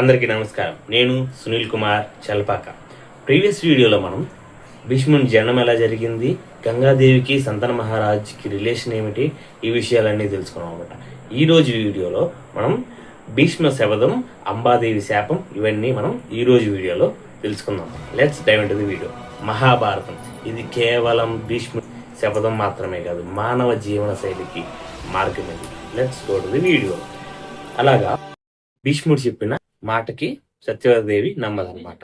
అందరికీ నమస్కారం. నేను సునీల్ కుమార్ చల్పాక. ప్రీవియస్ వీడియోలో మనం భీష్ముని జనం ఎలా జరిగింది గంగాదేవికి సంతన మహారాజ్కి రిలేషన్ ఏమిటి ఈ విషయాలన్నీ తెలుసుకున్నాం అనమాట ఈరోజు వీడియోలో మనం భీష్మ శబదం అంబాదేవి శాపం ఇవన్నీ మనం ఈరోజు వీడియోలో తెలుసుకుందాం let's dive into the video Mahabharatam. ఇది కేవలం భీష్మ శపథం మాత్రమే కాదు మానవ జీవన శైలికి మార్గం ఇది. Let's go to the video అలాగా భీష్ముడు చెప్పిన మాటకి సత్యవదేవి నమ్మదన్నమాట.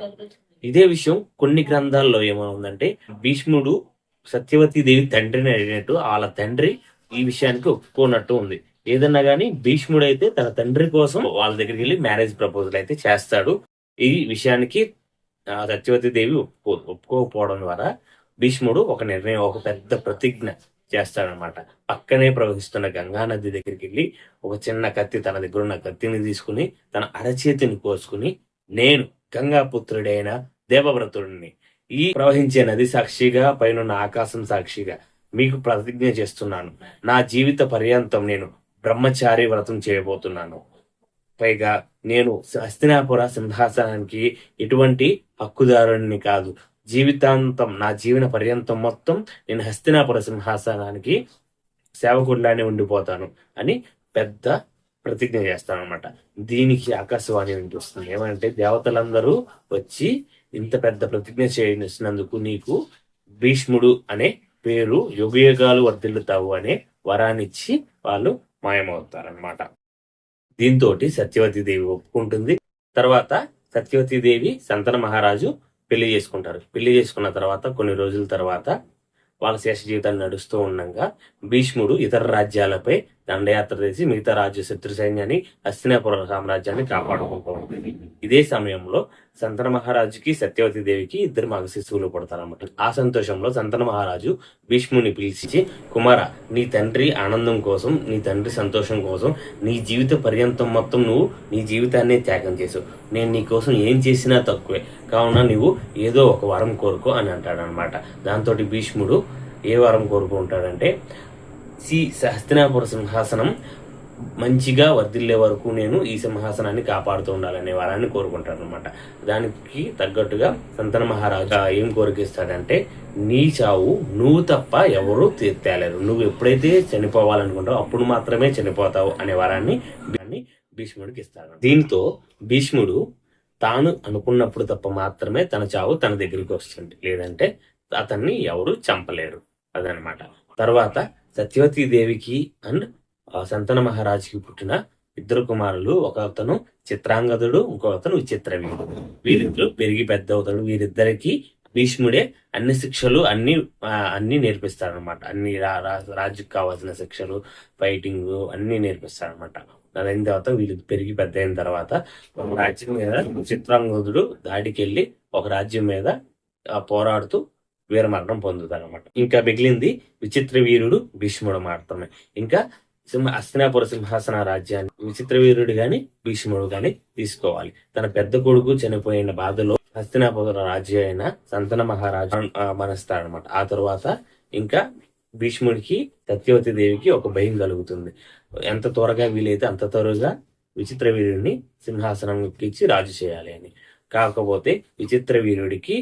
ఇదే విషయం కొన్ని గ్రంథాల్లో ఏమవుందంటే భీష్ముడు సత్యవతి దేవి తండ్రిని అడిగినట్టు వాళ్ళ తండ్రి ఈ విషయానికి ఒప్పుకోనట్టు ఉంది. ఏదన్నా గానీ భీష్ముడు అయితే తన తండ్రి కోసం వాళ్ళ దగ్గరికి వెళ్ళి మ్యారేజ్ ప్రపోజల్ అయితే చేస్తాడు. ఈ విషయానికి ఆ, సత్యవతి దేవి ఒప్పుకో ఒప్పుకోకపోవడం ద్వారా భీష్ముడు ఒక నిర్ణయం ఒక పెద్ద ప్రతిజ్ఞ చేస్తాడనమాట పక్కనే ప్రవహిస్తున్న గంగా నది దగ్గరికి వెళ్ళి ఒక చిన్న కత్తి తన దగ్గర ఉన్న కత్తిని తీసుకుని తన అరచేతిని కోసుకుని నేను గంగాపుత్రుడైన దేవవ్రతుడిని. ఈ ప్రవహించే నది సాక్షిగా పైనున్న ఆకాశం సాక్షిగా మీకు ప్రతిజ్ఞ చేస్తున్నాను. నా జీవిత పర్యంతం నేను బ్రహ్మచారి వ్రతం చేయబోతున్నాను. పైగా నేను హస్తినాపుర సింహాసనానికి ఎటువంటి హక్కుదారుడిని కాదు. జీవితాంతం నా జీవన పర్యంతం మొత్తం నేను హస్తినాపుర సింహాసనానికి సేవకుడిలానే ఉండిపోతాను అని పెద్ద ప్రతిజ్ఞ చేస్తాను అనమాట దీనికి ఆకాశవాణి వినిపిస్తుంది ఏమంటే దేవతలందరూ వచ్చి ఇంత పెద్ద ప్రతిజ్ఞ చేసినందుకు నీకు భీష్ముడు అనే పేరు యుగయుగాలు వర్ధిల్లుతావు అనే వరాన్నిచ్చి వాళ్ళు మాయమవుతారనమాట దీంతో సత్యవతి దేవి ఒప్పుకుంటుంది. తర్వాత సత్యవతి దేవి సంతన మహారాజు పెళ్ళి చేసుకుంటారు. పెళ్ళి చేసుకున్న తర్వాత కొన్ని రోజుల తర్వాత వాళ్ళ శేష జీవితాన్ని నడుస్తూ ఉండగా భీష్ముడు ఇతర రాజ్యాలపై దండయాత్ర చేసి మిగతా రాజ్య శత్రు సైన్యాన్ని హస్తినాపుర సామ్రాజ్యాన్ని కాపాడుకుంటూ. ఉంటుంది ఇదే సమయంలో సంతన మహారాజుకి సత్యవతి దేవికి ఇద్దరు మగ శిశువులు పుడతారన్నమాట. ఆ సంతోషంలో సంతన మహారాజు భీష్ముని పిలిచి కుమార నీ తండ్రి ఆనందం కోసం నీ తండ్రి సంతోషం కోసం నీ జీవిత పర్యంతం మొత్తం నువ్వు నీ జీవితాన్ని త్యాగం చేసు. నేను నీ కోసం ఏం చేసినా తక్కువే. కావున నువ్వు ఏదో ఒక వరం కోరుకో అని అంటాడనమాట దాంతో భీష్ముడు ఏ వరం కోరుకుంటాడంటే శ్రీ సహస్తినాపుర సింహాసనం మంచిగా వర్ధిల్లే వరకు నేను ఈ సింహాసనాన్ని కాపాడుతూ ఉండాలనే వారాన్ని కోరుకుంటాను అనమాట దానికి తగ్గట్టుగా సంతన మహారాజా ఏం కోరికిస్తాడంటే నీ చావు నువ్వు తప్ప ఎవరు తేలేరు నువ్వు ఎప్పుడైతే చనిపోవాలనుకుంటావో అప్పుడు మాత్రమే చనిపోతావు అనే వరాన్ని దాన్ని భీష్ముడికి ఇస్తాడు. దీంతో భీష్ముడు తాను అనుకున్నప్పుడు తప్ప మాత్రమే తన చావు తన దగ్గరికి వస్తుంది. లేదంటే అతన్ని ఎవరు చంపలేరు. అదనమాట తర్వాత సత్యవతి దేవికి అండ్ సంతన మహారాజుకి పుట్టిన ఇద్దరు కుమారులు ఒక అతను చిత్రాంగదుడు ఇంకో అతను విచిత్రవీడు వీరిద్దరు పెరిగి పెద్ద అవుతాడు వీరిద్దరికి భీష్ముడే అన్ని శిక్షలు అన్ని అన్ని అన్ని నేర్పిస్తాడనమాట అన్ని రా- రాజుకు కావాల్సిన శిక్షలు ఫైటింగ్ అన్ని నేర్పిస్తాడనమాట అదైన తర్వాత వీళ్ళు పెరిగి పెద్ద అయిన తర్వాత ఒక రాజ్యం మీద చిత్రాంగదుడు దాడికి వెళ్ళి ఒక రాజ్యం మీద పోరాడుతూ వీరమరణం పొందుతారనమాట ఇంకా మిగిలింది విచిత్ర వీరుడు భీష్ముడు మాత్రమే. ఇంకా సింహ హస్తినాపుర సింహాసన రాజ్యాన్ని విచిత్ర వీరుడు గాని భీష్ముడు గాని తీసుకోవాలి. తన పెద్ద కొడుకు చనిపోయిన బాధలో హస్తినాపుర రాజ్య అయిన సంతన మహారాజు మరణిస్తాడనమాట ఆ తర్వాత ఇంకా భీష్ముడికి సత్యవతి దేవికి ఒక భయం కలుగుతుంది. ఎంత త్వరగా వీలైతే అంత త్వరగా విచిత్ర వీరుడిని సింహాసనం ఎక్కించి రాజు చేయాలి అని. కాకపోతే విచిత్ర వీరుడికి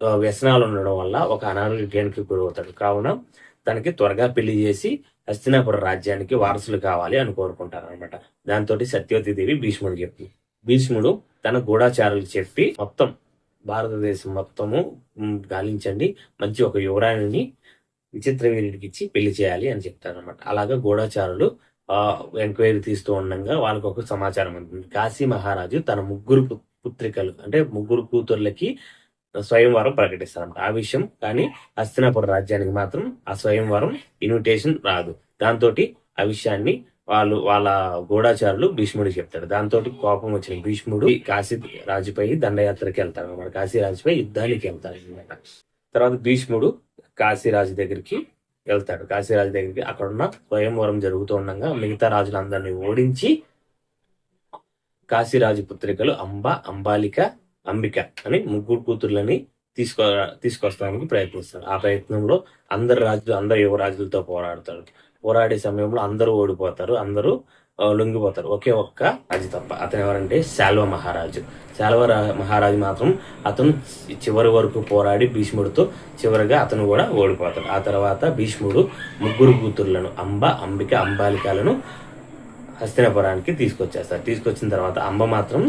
వ్యసనాలు ఉండడం వల్ల ఒక అనారోగ్యానికి గురవుతాడు. కావున తనకి త్వరగా పెళ్ళి చేసి హస్తినాపుర రాజ్యానికి వారసులు కావాలి అని కోరుకుంటారు అనమాట దాంతో సత్యవతి దేవి భీష్ముడు చెప్పి భీష్ముడు తన గూఢాచారులు చెప్పి మొత్తం భారతదేశం మొత్తము గాలించండి మంచి ఒక యువరాణిని విచిత్ర వీరుడికి ఇచ్చి పెళ్ళి చేయాలి అని చెప్తారు అనమాట అలాగా గూఢాచారులు ఆ ఎంక్వైరీ తీస్తూ ఉండగా వాళ్ళకు ఒక సమాచారం అందుతుంది కాశీ మహారాజు తన ముగ్గురు పుత్రికలు అంటే ముగ్గురు కూతుర్లకి స్వయంవరం ప్రకటిస్తారన్నమాట. ఆ విషయం కానీ హస్తినాపుర రాజ్యానికి మాత్రం ఆ స్వయంవరం ఇన్విటేషన్ రాదు. దాంతో ఆ విషయాన్ని వాళ్ళు వాళ్ళ గూఢాచారులు భీష్ముడు చెప్తాడు దాంతో కోపం వచ్చిన భీష్ముడు కాశీ రాజుపై దండయాత్రకి వెళ్తాడు అనమాట కాశీ రాజుపై యుద్ధానికి వెళ్తారు అనమాట తర్వాత భీష్ముడు కాశీరాజు దగ్గరికి వెళ్తాడు. కాశీరాజు దగ్గరికి అక్కడ ఉన్న స్వయంవరం జరుగుతూ ఉండగా మిగతా రాజులందరినీ ఓడించి కాశీరాజు పుత్రికలు అంబ అంబాలిక అంబిక అని ముగ్గురు కూతుర్లని తీసుకో తీసుకొస్తానికి ప్రయత్నిస్తాడు ఆ ప్రయత్నంలో అందరు రాజులు అందరు యువరాజులతో పోరాడతాడు పోరాడే సమయంలో అందరూ ఓడిపోతారు. అందరూ లొంగిపోతారు. ఒకే ఒక్క రాజు తప్ప అతను ఎవరంటే శాల్వ మహారాజు. శాల్వ రా- మహారాజు మాత్రం అతను చివరి వరకు పోరాడి భీష్ముడితో చివరిగా అతను కూడా ఓడిపోతాడు. ఆ తర్వాత భీష్ముడు ముగ్గురు కూతుర్లను అంబ అంబిక అంబాలికలను హస్తినాపురానికి తీసుకొచ్చేస్తారు. తీసుకొచ్చిన తర్వాత అంబ మాత్రం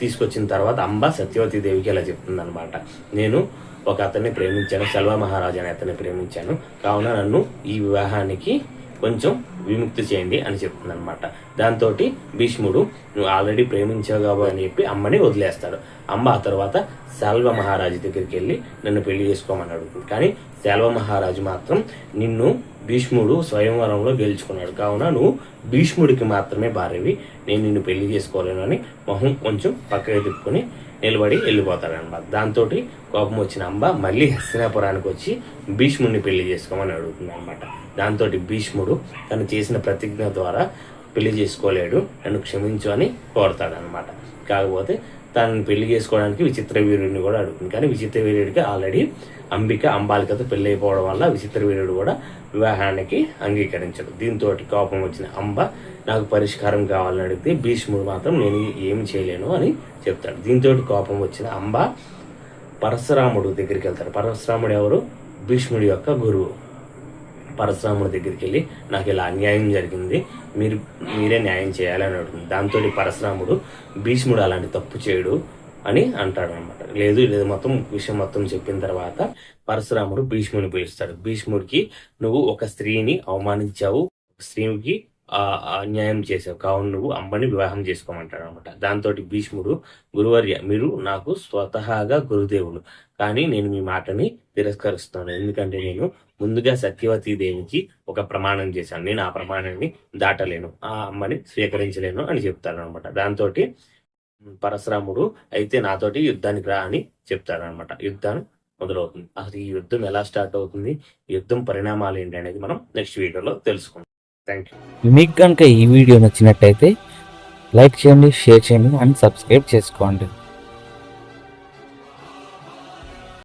తీసుకొచ్చిన తర్వాత అంబ సత్యవతి దేవికి ఇలా చెప్తుంది అనమాట నేను ఒక అతన్ని ప్రేమించాను సెల్వ మహారాజు అనే అతన్ని ప్రేమించాను. కావున నన్ను ఈ వివాహానికి కొంచెం విముక్తి చేయండి అని చెప్తుంది అనమాట దాంతో భీష్ముడు నువ్వు ఆల్రెడీ ప్రేమించావు కాబట్టి అని చెప్పి అమ్మని వదిలేస్తాడు. అమ్మ ఆ తర్వాత శాల్వ మహారాజు దగ్గరికి వెళ్ళి నన్ను పెళ్ళి చేసుకోమని అడుగుతుంది. కానీ శాల్వ మహారాజు మాత్రం నిన్ను భీష్ముడు స్వయంవరంలో గెలుచుకున్నాడు. కావున నువ్వు భీష్ముడికి మాత్రమే భార్యవి. నేను నిన్ను పెళ్ళి చేసుకోలేను అని మొహం కొంచెం పక్కకి తిప్పుకొని నిలబడి వెళ్ళిపోతాడనమాట దాంతో కోపం వచ్చిన అంబ మళ్ళీ హస్తినాపురానికి వచ్చి భీష్ముడిని పెళ్ళి చేసుకోమని అడుగుతుంది అనమాట దాంతో భీష్ముడు తను చేసిన ప్రతిజ్ఞ ద్వారా పెళ్ళి చేసుకోలేడు నన్ను క్షమించు అని కోరతాడనమాట కాకపోతే తనని పెళ్ళి చేసుకోవడానికి విచిత్ర వీరుడిని కూడా అడుగుతుంది. కానీ విచిత్ర వీరుడికి ఆల్రెడీ అంబిక అంబాలికతో పెళ్ళి అయిపోవడం వల్ల విచిత్ర వీరుడు కూడా వివాహానికి అంగీకరించడు. దీంతో కోపం వచ్చిన అంబ నాకు పరిష్కారం కావాలని అడిగితే భీష్ముడు మాత్రం నేను ఏమి చేయలేను అని చెప్తాడు. దీంతో కోపం వచ్చిన అంబ పరశురాముడు దగ్గరికి వెళ్తాడు. పరశురాముడు ఎవరు? భీష్ముడి యొక్క గురువు. పరశురాముడి దగ్గరికి వెళ్ళి నాకు ఇలా అన్యాయం జరిగింది. మీరు మీరే న్యాయం చేయాలని అడుగుతుంది. దాంతో పరశురాముడు భీష్ముడు అలాంటి తప్పు చేయడు అని అంటాడు అనమాట లేదు లేదు మొత్తం విషయం మొత్తం చెప్పిన తర్వాత పరశురాముడు భీష్ముని పిలుస్తాడు. భీష్ముడికి నువ్వు ఒక స్త్రీని అవమానించావు. స్త్రీకి అన్యాయం చేసావు. కావున నువ్వు అమ్మని వివాహం చేసుకోమంటాడు అనమాట దాంతో భీష్ముడు గురువర్య మీరు నాకు స్వతహాగా గురుదేవుడు కానీ నేను మీ మాటని తిరస్కరిస్తాను ఎందుకంటే నేను ముందుగా సత్యవతీ దేవికి ఒక ప్రమాణం చేశాను. నేను ఆ ప్రమాణాన్ని దాటలేను. ఆ అమ్మని స్వీకరించలేను అని చెప్తాను అనమాట దాంతో పరశురాముడు అయితే నాతోటి యుద్ధానికి రా అని చెప్తాడు అనమాట యుద్ధం మొదలవుతుంది. అసలు ఈ యుద్ధం ఎలా స్టార్ట్ అవుతుంది? యుద్ధం పరిణామాలు ఏంటి అనేది మనం నెక్స్ట్ వీడియోలో తెలుసుకుందాం. మీకు కనుక ఈ వీడియో నచ్చినట్టయితే లైక్ చేయండి షేర్ చేయండి అండ్ సబ్స్క్రైబ్ చేసుకోండి.